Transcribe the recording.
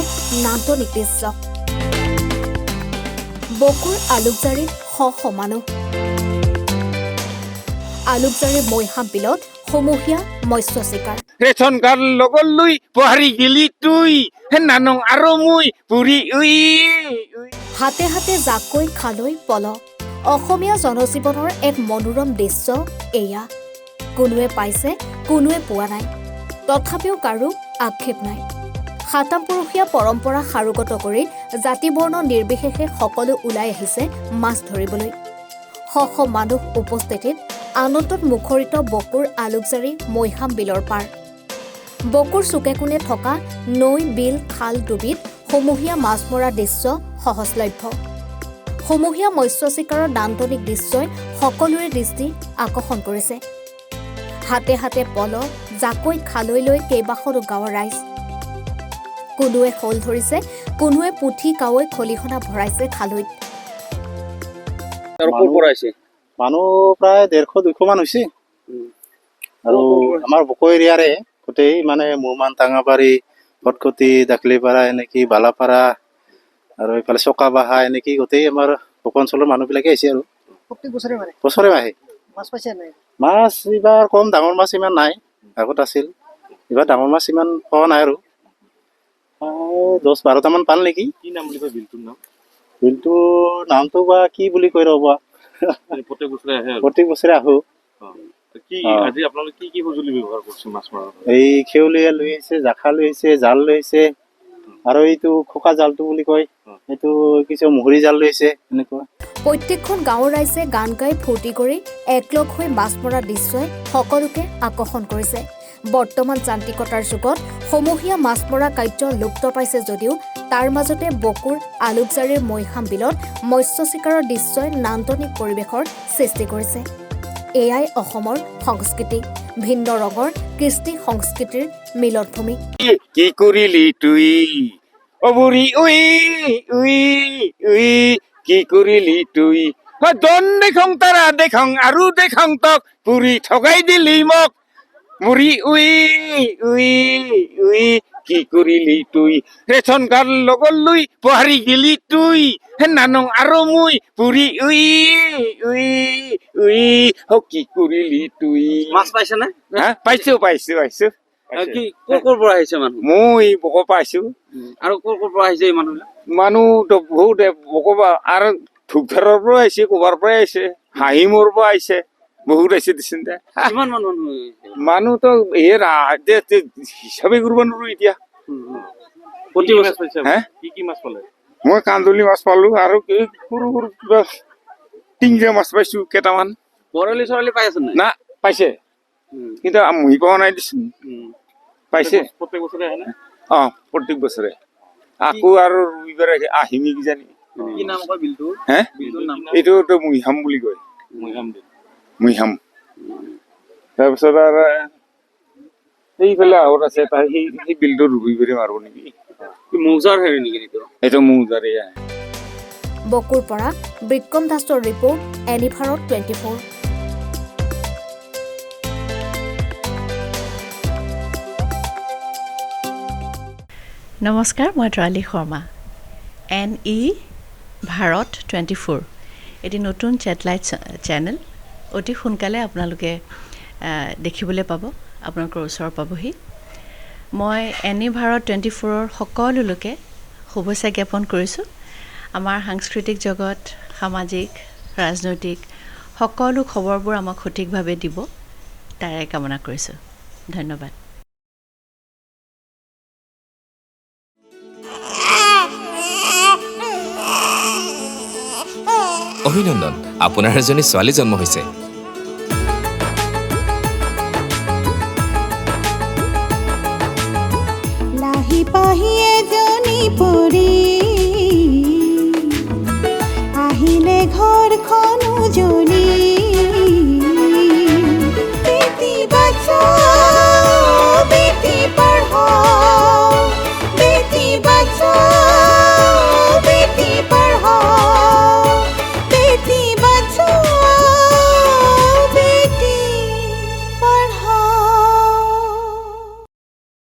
এক নান্দনিক দৃশ্য। বকুৰ আলুকজাৰীত শ শ মানুহ আলুকজাৰীৰ মৈহাম বিলত সমূহীয়া মৎস্য চিকাৰ। ৰেচন কাৰ্ড লগত লৈ পহাৰি গেলি তুই হে নানং আৰু মই পুৰি উই উই। হাতে হাতে জাকৈ খালৈ পল। অসমীয়া জনজীৱনৰ এক মনোৰম দৃশ্য এয়া। কোনোৱে পাইছে কোনোৱে পোৱা নাই। তথাপিও কাৰো আক্ষেপ নাই। সাতাম পুৰুষীয়া পৰম্পৰা সাৰোগত কৰি জাতি বৰ্ণ নিৰ্বিশেষে সকলো ওলাই আহিছে মাছ ধৰিবলৈ। শ শ মানুহ উপস্থিতিত আনন্দত মুখৰিত বকুৰ আলুকজাৰী মৈহাম বিলৰ পাৰ। বকুৰ চুকে কোণে থকা নৈ বিল খাল ডুবিত সমূহীয়া মাছ মৰা দৃশ্য সহজলভ্য। সমূহীয়া মৎস্য চিকাৰৰ নান্দনিক দৃশ্যই সকলোৰে দৃষ্টি আকৰ্ষণ কৰিছে। হাতে হাতে পল জাকৈ খালৈ লৈ কেইবাখনো গাঁৱৰ ৰাইজ কোনোৱে শ'ল ধৰিছে কোনোৱে পুঠি কাৱৈ খলিহনা ভৰাইছে খালৈত। মানুহ প্ৰায় ডেৰশ দুশ মান হৈছে। আৰু? আমাৰ বকো এৰিয়াৰে গোটেই মানে মোমান টাঙাবাৰী ভটকটি দাকলিপাৰা এনেকি বালাপাৰা আৰু এইফালে চকাবাহা এনেকি গোটেই আমাৰ বকো অঞ্চলৰ মানুহবিলাকে আহিছে আৰু। বছৰে আহে। মাছ পাইছে নাই? মাছ এইবাৰ কম ডাঙৰ মাছ ইমান নাই আগত আছিল। এইবাৰ ডাঙৰ মাছ ইমান পোৱা নাই আৰু। দহ বাৰটামান পাল নেকি? কি নাম বুলি কয় বিলটোৰ নাম? বিলটো নামটো বা কি বুলি কৈ ৰ'বা? প্ৰত্যেক বছৰে আহে প্ৰত্যেক বছৰে আহোঁ। আজি আপোনালোকে কি কি সঁজুলি ব্যৱহাৰ কৰিছে মাছ মৰাৰ এই খেউলীয়া লৈ আহিছে জাখা লৈ আহিছে জাল লৈ আহিছে আৰু এইটো খোকা জালটো বুলি কয়। এইটো কিছু মুহুৰি জাল লৈ আহিছে এনেকুৱা। প্ৰত্যেকখন গাঁৱৰ ৰাইজে গান গাই ফূৰ্তি কৰি একলগ হৈ মাছ মৰা দৃশ্যই সকলোকে আকৰ্ষণ কৰিছে। বৰ্তমান যান্ত্ৰিকতাৰ যুগত সমূহীয়া মাছ মৰা কাৰ্য লুপ্ত পাইছে যদিও তাৰ মাজতে বকুৰ আলুকজাৰীৰ মৈহাম বিলত মৎস্য চিকাৰৰ দৃশ্যই নান্দনিক পৰিৱেশৰ সৃষ্টি কৰিছে। এয়াই অসমৰ সংস্কৃতি, ভিন্ন ৰঙৰ কৃষ্টি সংস্কৃতিৰ মিলনভূমি। কি কৰিলি তুই? অ বুঢ়ী, উই উই উই, কি কৰিলি তুই? দন দেখং, তাৰা দেখং, আৰু দেখং তক পুৰি ঠগাই দিলি মোক। মুৰি উই উই উই কি কৰিলি তুই? ৰেচন কাৰ্ড লগত লৈ পহাৰি গেলি তুই। নানং আৰু মই পুৰি উই উই উই অ কি কৰিলি তুই? মাছ পাইছে নে? হা? পাইছো পাইছো পাইছো। কি ক'ৰ ক'ৰ পৰা আহিছে মানুহ? মই বক পাইছো আৰু ক'ৰ ক'ৰ পৰা আহিছে এই মানুহবিলাক? মানুহতো বহুত বকবা আৰু ধূপধাৰৰ পৰা আহিছে ক'বাৰ পৰা আহিছে হাঁহিমৰ পৰা আহিছে। বহুত আহিছে দেচোন দে। কিমান মান মানুহ? মানুহতো এই হিচাপে কৰিব নোৱাৰো এতিয়া প্ৰতি বছৰ পাইছে হে? কি কি মাছ পালে? মই কান্দুলি মাছ পালো আৰু কি সৰু সৰু কিবা টিংৰা মাছ পাইছো কেইটামান। বৰালি চৰালি পাই আছে না পাইছে। কিন্তু মুহি পোৱা নাই দেচোন। পাইছে। প্ৰত্যেক বছৰে আহে অ প্ৰত্যেক বছৰে। আকৌ আৰু ৰবিবাৰ আহিমি কিজানি। কি নাম কয় বিলটো হে? এইটো মুহিহাম বুলি কয়। মৈহাম বিল। মুহিহাম তাৰপিছত আৰু এইফালে আহত আছে তাই সেই সেই বিলটো ৰবিবাৰে মাৰিব নেকি মৌজাৰ হেৰি নেকি এইটো মৌজাৰে বকুৰ পৰা বিক্ৰম দাসৰ ৰিপৰ্ট এনিভাৰত টুৱেণ্টি ফ'ৰ নমস্কাৰ মই Tarali Sharma N E Bharat twenty four এটি নতুন ছেটেলাইট চেনেল অতি সোনকালে আপোনালোকে দেখিবলৈ পাব আপোনালোকৰ ওচৰ পাবহি। মই এন ভাৰত টুৱেণ্টি ফ'ৰৰ সকলো লোকে শুভেচ্ছা জ্ঞাপন কৰিছোঁ। আমাৰ সাংস্কৃতিক জগত সামাজিক ৰাজনৈতিক সকলো খবৰবোৰ আমাক সঠিকভাৱে দিব তাৰে কামনা কৰিছোঁ। ধন্যবাদ। অভিনন্দন আপোনাৰ এজনী ছোৱালী জন্ম হৈছে। লাহি পাহি এজনী